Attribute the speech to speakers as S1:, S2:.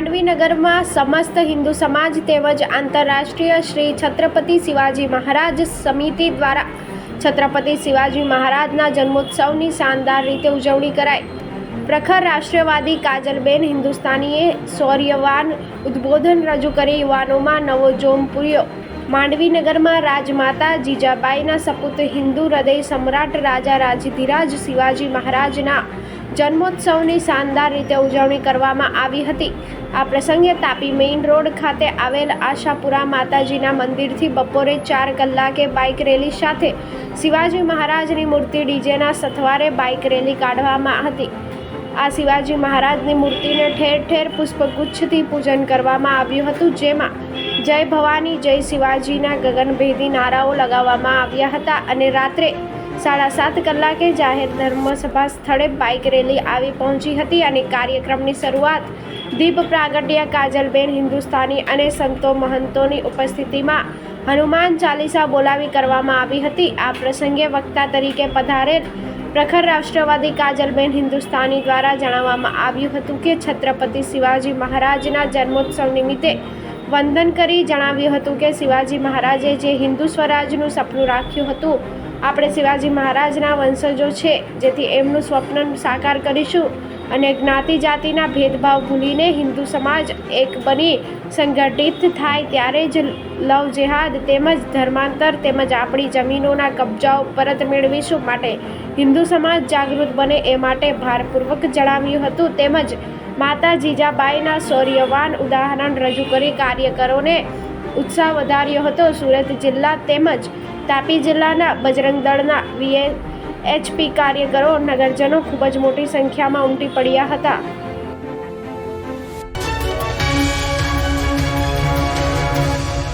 S1: નગરમાં સમસ્ત હિન્દુ સમાજ તેમજ આંતરરાષ્ટ્રીય શ્રી છત્રપતિ શિવાજી મહારાજ સમિતિ દ્વારા છત્રપતિ શિવાજી મહારાજના જન્મોત્સવની શાનદાર રીતે ઉજવણી કરાઈ. પ્રખર રાષ્ટ્રવાદી કાજલબેન હિન્દુસ્તાનીએ શૌર્યવાન ઉદ્બોધન રજૂ કરી યુવાનોમાં નવો જોમ પૂર્યો. માંડવીનગરમાં રાજમાતા જીજાબાઈના સપૂત હિન્દુ હૃદય સમ્રાટ રાજા રાજધીરાજ શિવાજી મહારાજના જન્મોત્સવની શાનદાર રીતે ઉજવણી કરવામાં આવી હતી. આ પ્રસંગે તાપી મેઇન રોડ ખાતે આવેલ આશાપુરા માતાજીના મંદિરથી બપોરે ચાર કલાકે બાઇક રેલી સાથે શિવાજી મહારાજની મૂર્તિ ડીજેના સથવારે બાઇક રેલી કાઢવામાં હતી. આ શિવાજી મહારાજની મૂર્તિને ઠેર ઠેર પુષ્પગુચ્છથી પૂજન કરવામાં આવ્યું હતું, જેમાં જય ભવાની, જય શિવાજીના ગગનભેદી નારાઓ લગાવવામાં આવ્યા હતા અને રાત્રે સાડા સાત કલાકે જાહેર ધર્મસભા સ્થળે બાઇક રેલી આવી પહોંચી હતી અને કાર્યક્રમની શરૂઆત દીપ પ્રાગટ્ય, કાજલબેન હિન્દુસ્તાની અને સંતો મહંતોની ઉપસ્થિતિમાં હનુમાન ચાલીસા બોલાવી કરવામાં આવી હતી. આ પ્રસંગે વક્તા તરીકે પધારેલ પ્રખર રાષ્ટ્રવાદી કાજલબેન હિન્દુસ્તાની દ્વારા જણાવવામાં આવ્યું હતું કે છત્રપતિ શિવાજી મહારાજના જન્મોત્સવ નિમિત્તે વંદન કરી જણાવ્યું હતું કે શિવાજી મહારાજે જે હિન્દુ સ્વરાજનું સપનું રાખ્યું હતું આપણે શિવાજી મહારાજના વંશજો છે, જેથી એમનું સ્વપ્ન સાકાર કરીશું અને જ્ઞાતિ જાતિના ભેદભાવ ભૂલીને હિન્દુ સમાજ એક બની સંગઠિત થાય ત્યારે જ લવ જેહાદ તેમજ ધર્માંતર તેમજ આપણી જમીનોના કબજાઓ પરત મેળવીશું માટે હિન્દુ સમાજ જાગૃત બને એ માટે ભારપૂર્વક જણાવ્યું હતું. તેમજ માતા જીજાબાઈના શૌર્યવાન ઉદાહરણ રજૂ કરી કાર્યકરોને ઉત્સાહ વધાર્યો હતો. સુરત જિલ્લા તેમજ તાપી જિલ્લાના બજરંગ દળના વીએચપી કાર્યકરો નગરજનો ખૂબ જ મોટી સંખ્યામાં ઉમટી પડ્યા હતા.